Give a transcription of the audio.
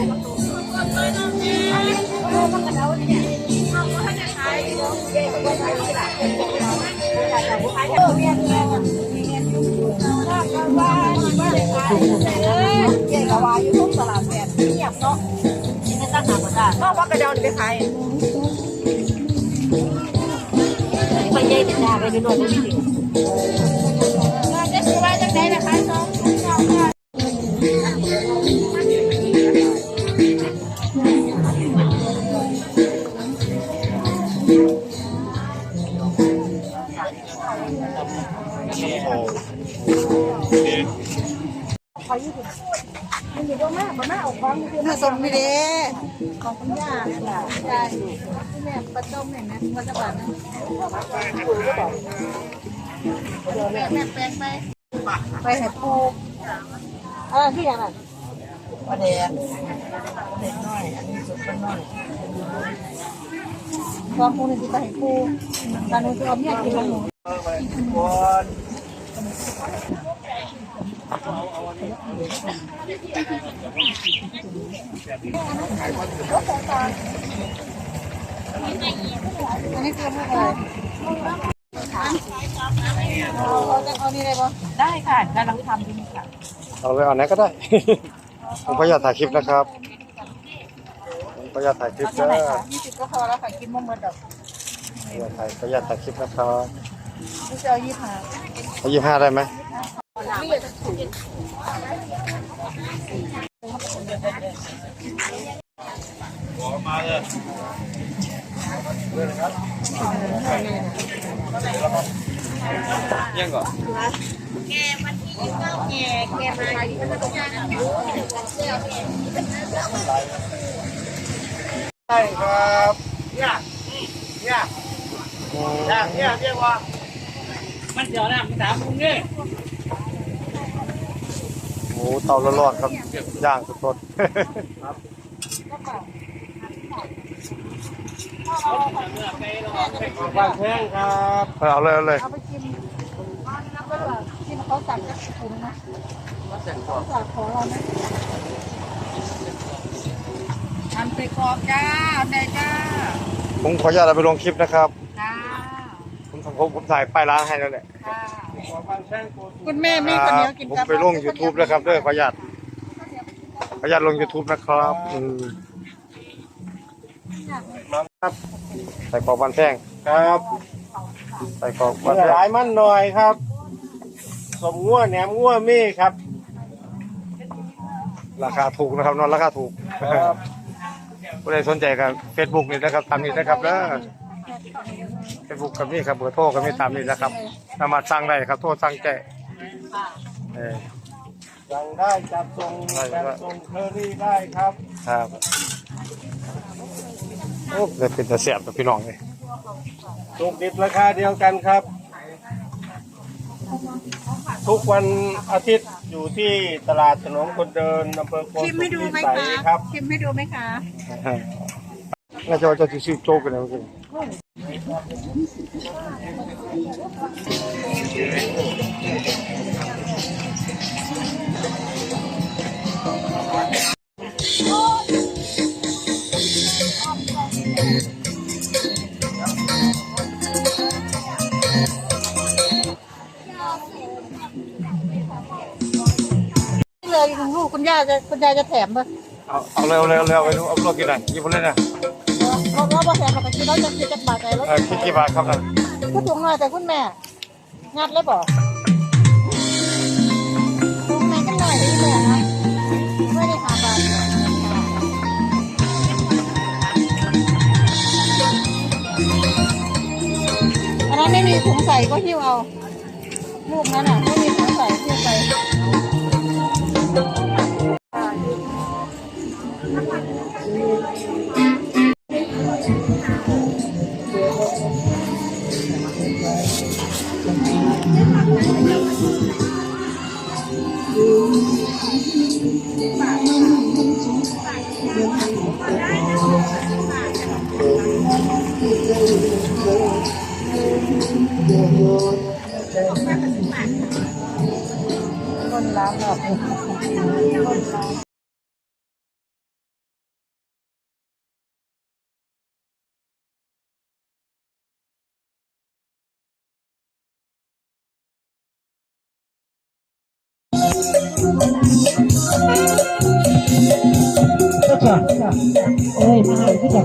นเงียบเนาะไม่ตั้งหาคนได้นอกว่ากระเดาไปขายไปเย่ติดตาไปดูโน่นนี่สิจะซื้อไว้จังไหนนะคะ ผสมไม่ดีของคุณย่าค่ะยายแม่ประต้มเห็นไหมวัตถุนะแม่แม่แปลงไปไปให้ปูเออที่อย่างนั้นประเด็นเด็กน้อยอันนี้สุดเป็นน้อยความปูนี่จะไปให้ปูตอนนี้จะเอาเมียกินแล้วหนู อันนี้คืออะไรเราจะเอานี่เลยปะได้ค่ะกำลังทำอยู่ค่ะเอาเลยเอาไหนก็ได้ ผมขออนุญาตถ่ายคลิปนะครับผมขออนุญาตถ่ายคลิปเอาเด้เท่าไหร่อคะยี่สิบก็พอแล้วค่ะกินมะม่วงดอกขออนุญาตถ่ายขออนุญาตถ่ายคลิปนะครับนี่จะเอายี่ห้าเอายี่ห้าได้ไหม ใช่ครับเนี่ยเนี่ยเนี่ยเนี่ยเรียกว่ามันเดี๋ยวนะมันถามคุณนี่โอ้เตาร้อนๆครับย่างสดบางแพงครับๆเอาเลยเอาเลยเอาไปกินก็เหลือกินเขาสั่งจะถุงนะเขาสั่งขอเราไหมทำไปกรอบจ้าได้จ้าผมขออนุญาตเอาไปลงคลิปนะครับจ้าผมผมผมถ่ายป้ายร้านให้แล้วแหละ ค่ะบางแพงกูคุณแม่มีคนเดียวกินผมกับไปลง YouTube แล้วครับเด้อขออนุญาตขออนุญาตลง YouTube นะครับอืมครับใส่กรอกบานแท่งครับใส่กรอกบานเนื้อแท่หลายงมันหน่อยครับ สมงัวแหนมงัวมี่ครับราคาถูกนะครับนอนราคาถูกครับผู้ใดสนใจกันเฟซบุ๊กนี่นะครับตามนี้นะครับแล้วเฟซบุ๊กกับนี่ครับเบอร์โทรกับนี่ตามนี้นะครับ สามารถสั่งได้ครับ โทรสั่งแจ้เออ สั่งได้จัดส่งได้จัดครับส่งเคอรี่ได้ครับครับโอ้เลยเป็นแต่เสียบกับพี่น้องเลยถูกดิบราคาเดียวกันครับ ทุกวันอาทิตย์อยู่ที่ตลาดถนนคนเดินอำเภอโกชิมให้ดูไหมใสคะครับ ชิมให้ดูไหมคะ น่าจะว่าจะซื้อโจ๊กกันแล้วจริงนี่ เลยลูกคุณย่าจะคุณยายจะแถมป่ะเอาเอาเร็วเร็วเร็วไปดูเอาโลกินหน่อยยี่ปุ่นเลยนะ เราเราบอกแถมปกติเราจะกินจะบาทใจแล้วเออคิดกี่บาทครับนั่นพูดถุงน่อยแต่คุณแม่ งัดเลยบอกถุงแม่กันหน่อยนี่แม่นะไม่ได้หาบาทอันนั้นไม่มีถุงใส่ก็หิ้วเอา ลูกนั้นอะไม่มี Oke, ini kita